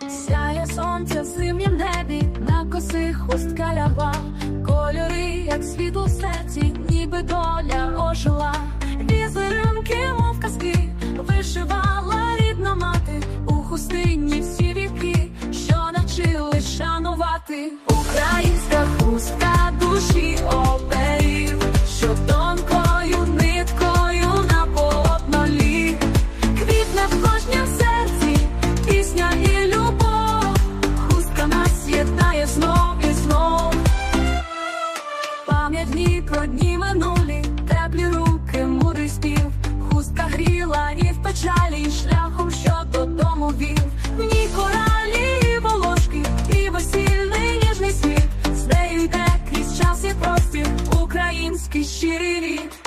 Сяє сонце в зимнім небі, на коси хустка лява, кольори, як світло в серці, ніби доля ожила. Візерунки, мов казки, вишивала рідна мати у хустині всі віки, що навчили шанувати. Українська хустка душі і знов, і знов. Пам'ятні про дні минулі, теплі руки, мудрий спів, хустка гріла і в печалі, і шляхом, що додому вів. В ній коралі і волошки, і весільний ніжний світ, з нею йде крізь час і простір, український щирий рік